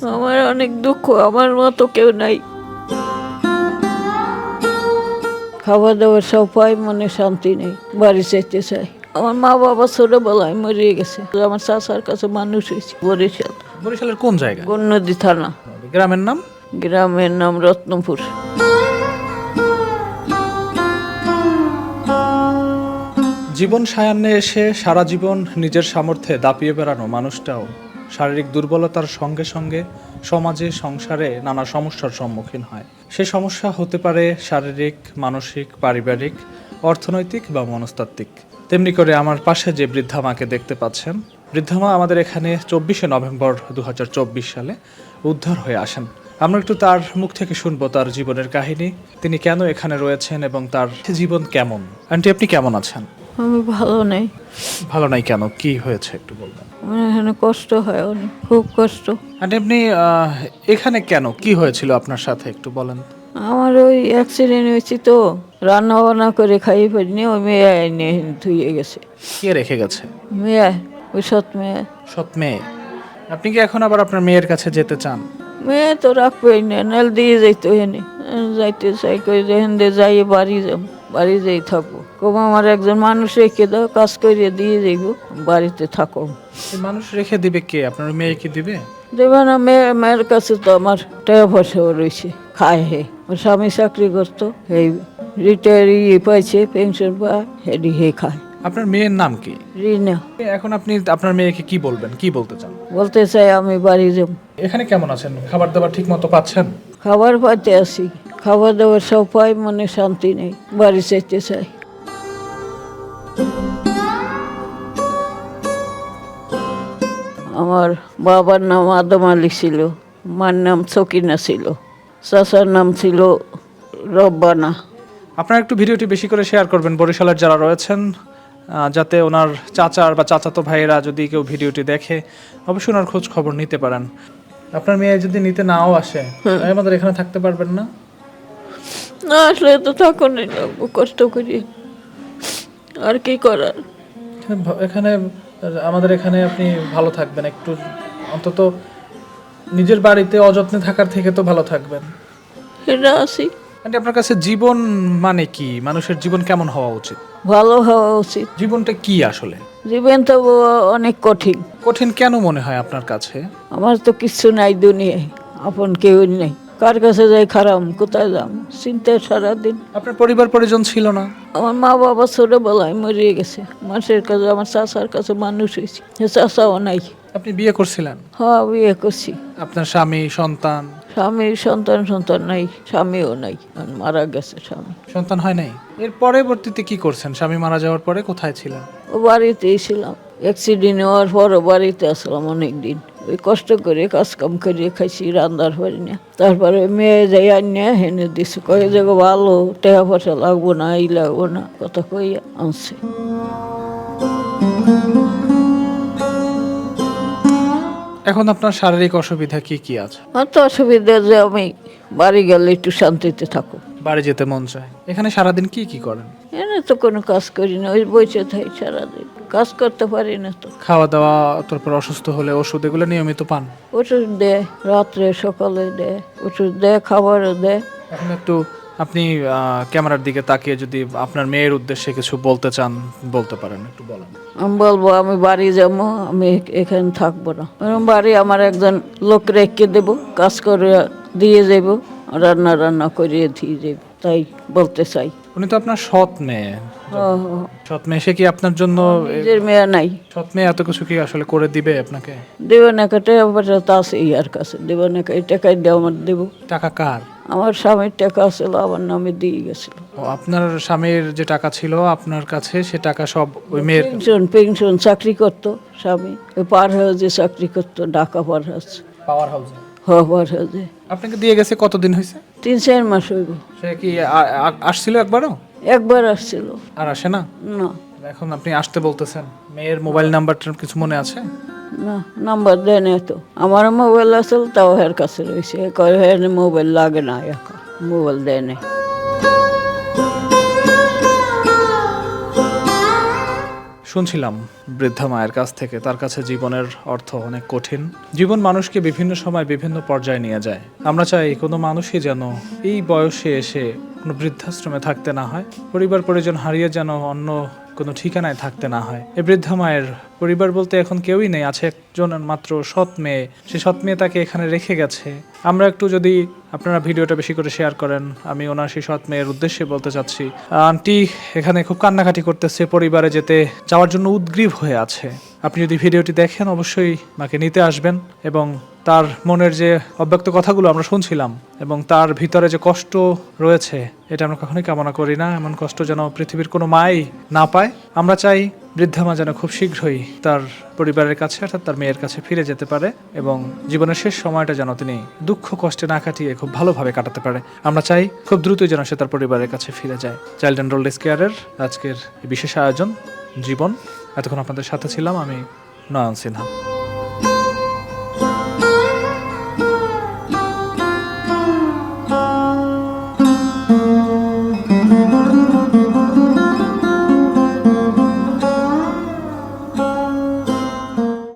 আমার অনেক দুঃখ আমার মতো কেউ নাই। খাওয়া দাওয়া সব পাই মনে শান্তি নেই বাড়ি চাইতে চাই আমার মা বাবা ছোটবেলায় মরিয়ে গেছে আমার চাচার কাছে মানুষ হয়েছে বরিশাল। বরিশালের কোন জায়গা? গণ্যদী থানা। গ্রামের নাম? গ্রামের নাম রত্নপুর। জীবন সায়ান্নে এসে সারা জীবন নিজের সামর্থ্যে দাপিয়ে বেড়ানো মানুষটাও শারীরিক দুর্বলতার সঙ্গে সঙ্গে সমাজে সংসারে নানা সমস্যার সম্মুখীন হয়। সে সমস্যা হতে পারে শারীরিক, মানসিক, পারিবারিক, অর্থনৈতিক বা মনস্তাত্ত্বিক। তেমনি করে আমার পাশে যে বৃদ্ধা মাকে দেখতে পাচ্ছেন, বৃদ্ধা মা আমাদের এখানে চব্বিশে নভেম্বর দু হাজার চব্বিশ সালে উদ্ধার হয়ে আসেন। আমরা একটু তার মুখ থেকে শুনব তার জীবনের কাহিনী, তিনি কেন এখানে রয়েছেন এবং তার জীবন কেমন। আন্টি, আপনি কেমন আছেন? আমি ভালো নেই। ভালো নাই কেন? কি হয়েছে একটু বলবেন? আমার এখানে কষ্ট হয় অনেক খুব কষ্ট। আন্টি আপনি আহ, এখানে কেন? কি হয়েছিল আপনার সাথে একটু বলেন? আমার ওই অ্যাক্সিডেন্ট হয়েছে তো রান্না বান্না করে খাইয়ে পারিনি ওই মেয়ে এনে ধুয়ে গেছে। কে রেখে গেছে? মেয়ে ওই সৎ মেয়ে। সৎ মেয়ে? আপনি কি এখন আবার আপনার মেয়ের কাছে যেতে চান? মেয়ে তো রাখবেই না নাল দিয়ে যাইতো এনে। যাইতে চাই কই যেখান দিয়ে যাই বাড়ি যাব বাড়ি যাই থাকব। কম আমার একজন মানুষ রেখে দাও কাজ করিয়ে দিয়ে যাইব বাড়িতে থাকো। মানুষ রেখে দিবে কে? আপনার মেয়ে কি দিবে? দেবে না মেয়ে মেয়ের কাছে তো আমার টাকা পয়সাও রয়েছে খায় হে। ওর স্বামী চাকরি করতো এই রিটায়ার ইয়ে পাইছে পেনশন পায় হেডি হে খায়। আপনার মেয়ের নাম কি? রিনা। এখন আপনি আপনার মেয়েকে কি বলবেন? কি বলতে চান? বলতে চাই আমি বাড়ি যাব। এখানে কেমন আছেন? খাবার দাবার ঠিক মতো পাচ্ছেন? খাবার পাইতে আসি। খাবার দাবার সব পাই মনে শান্তি নেই। বাড়ি চাইতে চাই। আমার বাবার নাম আদম আলী ছিল মার নাম সকিনা ছিল চাচার নাম ছিল রব্বানা। আপনারা একটু ভিডিওটি বেশি করে শেয়ার করবেন বরিশালের যারা রয়েছেন যাতে ওনার চাচার বা চাচাতো ভাইয়েরা যদি কেউ ভিডিওটি দেখে অবশ্যই ওনার খোঁজ খবর নিতে পারেন। আপনার মেয়ে যদি নিতে নাও আসে আমাদের এখানে থাকতে পারবেন না? না আসলে তো লাগবো কষ্ট করি আর কি করার? এখানে আমাদের এখানে আপনি ভালো থাকবেন একটু অন্তত নিজের বাড়িতে অযত্নে থাকার থেকে তো ভালো থাকবেন। এটা আসি আন্টি আপনার কাছে জীবন মানে কি? মানুষের জীবন কেমন হওয়া উচিত? ভালো হওয়া উচিত। জীবনটা কি আসলে? জীবন তো অনেক কঠিন। কঠিন কেন মনে হয় আপনার কাছে? আমার তো কিচ্ছু নাই দুনিয়ায় আপন কেউ নেই। কার কাছে যাই খারাপ কোথায় যাম? চিন্তায় সারাদিন। আপনার পরিবার পরিজন ছিল না? আমার মা বাবা ছোটবেলায় মরিয়ে গেছে। মানুষের কাছে আমার চাচার কাছে মানুষ হয়েছে। চাচাও নাই। আপনি বিয়ে করছিলেন? হ্যাঁ বিয়ে করছি। আপনার স্বামী সন্তান? স্বামীর সন্তান সন্তান নাই স্বামীও নাই। মারা গেছে স্বামী। সন্তান হয় নাই? এর পরবর্তীতে কি করছেন? স্বামী মারা যাওয়ার পরে কোথায় ছিলেন? ও বাড়িতেই ছিলাম। অ্যাক্সিডেন্ট হওয়ার পরও বাড়িতে আসলাম অনেক দিন ওই কষ্ট করে কাজ কাম করে খাইছি রান্নার পারি না। তারপরে মেয়ে যাই আনিয়া হেনে দিছে কয়ে যে ভালো টাকা পয়সা লাগবো না এই লাগবো না কথা কইয়া আনছে। এখন আপনার শারীরিক অসুবিধা কি কি আছে? আমার তো অসুবিধা যে আমি বাড়ি গেলে একটু শান্তিতে থাকো। বাড়ি যেতে মন চায়। এখানে সারাদিন কি কি করেন? এনে তো কোনো কাজ করি না ওই বসে থাকি সারাদিন। কাজ করতে পারি না তো। খাওয়া দাওয়া তারপর অসুস্থ হলে ওষুধ এগুলো নিয়মিত পান? ওষুধ দেয় রাত্রে সকালে দেয় ওষুধ দেয় খাবারও দেয়। এখন একটু আপনি ক্যামেরার দিকে তাকিয়ে যদি আপনার মেয়ের উদ্দেশ্যে কিছু বলতে চান বলতে পারেন একটু বলেন। আমি বলব আমি বাড়ি যাব আমি এখানে থাকব না। বাড়ি আমার একজন লোক রেখে দেবো কাজ করে দিয়ে যাব রান্না রান্না করিয়ে দিয়ে যাব তাই বলতে চাই। উনি তো আপনার সৎ মেয়ে। সৎ মেয়ে সে কি আপনার জন্য নিজের মেয়ে নাই। সৎ মেয়ে এত কিছু কি আসলে করে দিবে আপনাকে? দেবে না কেটে তা আছে ইয়ার কাছে। দেবে না এই টাকায় দেওয়া আমার দেবো। টাকা কার? আমার স্বামীর টাকা ছিল আমার নামে দিয়ে গেছিল। ও, আপনার স্বামীর যে টাকা ছিল আপনার কাছে সে টাকা সব ওই মেয়ের পেনশন পেনশন চাকরি করতো স্বামী। ওই পার হাউজে চাকরি করতো ঢাকা পার হাউস পাওয়ার হাউসে হ হয়েছে আপনাকে দিয়ে গেছে কতদিন হয়েছে? তিন চার মাস হইব। সে কি আ- আ- আসছিল একবারও? একবার আসছিল। আর আসে না? না। এখন আপনি আসতে বলতেছেন। মেয়ের মোবাইল নাম্বারটার কিছু মনে আছে? না নাম্বার দেয় না তো। আমার মোবাইল আসল তাও হের কাছে রয়েছে। কয় হের মোবাইল লাগে না এখন মোবাইল দেয় না শুনছিলাম বৃদ্ধা মায়ের কাছ থেকে, তার কাছে জীবনের অর্থ অনেক কঠিন। জীবন মানুষকে বিভিন্ন সময় বিভিন্ন পর্যায়ে নিয়ে যায়। আমরা চাই কোনো মানুষই যেন এই বয়সে এসে কোনো বৃদ্ধাশ্রমে থাকতে না হয়। পরিবার পরিজন হারিয়ে যেন অন্য কোনো ঠিকানায় থাকতে না হয়। এই বৃদ্ধা মায়ের পরিবার বলতে এখন কেউই নেই, আছে একজন মাত্র সৎ মেয়ে। সে সৎ মেয়ে তাকে এখানে রেখে গেছে। আমরা একটু যদি আপনারা ভিডিওটা বেশি করে শেয়ার করেন, আমি ওনার সেই সৎ মেয়ের উদ্দেশ্যে বলতে চাচ্ছি। আন্টি এখানে খুব কান্নাকাটি করতেছে, পরিবারে যেতে যাওয়ার জন্য উদ্গ্রীব হয়ে আছে। আপনি যদি ভিডিওটি দেখেন, অবশ্যই মাকে নিতে আসবেন এবং তার মনের যে অব্যক্ত কথাগুলো আমরা শুনছিলাম এবং তার ভিতরে যে কষ্ট রয়েছে, এটা আমরা কখনোই কামনা করি না। এমন কষ্ট যেন পৃথিবীর কোনো মাই না পায়। আমরা চাই বৃদ্ধা মা যেন খুব শীঘ্রই তার পরিবারের কাছে অর্থাৎ তার মেয়ের কাছে ফিরে যেতে পারে এবং জীবনের শেষ সময়টা যেন তিনি দুঃখ কষ্টে না কাটিয়ে খুব ভালোভাবে কাটাতে পারে। আমরা চাই খুব দ্রুতই যেন সে তার পরিবারের কাছে ফিরে যায়। চাইল্ড অ্যান্ড ওল্ড কেয়ারের আজকের বিশেষ আয়োজন, জীবন। এতক্ষণ আপনাদের সাথে ছিলাম আমি নয়ন সিনহা।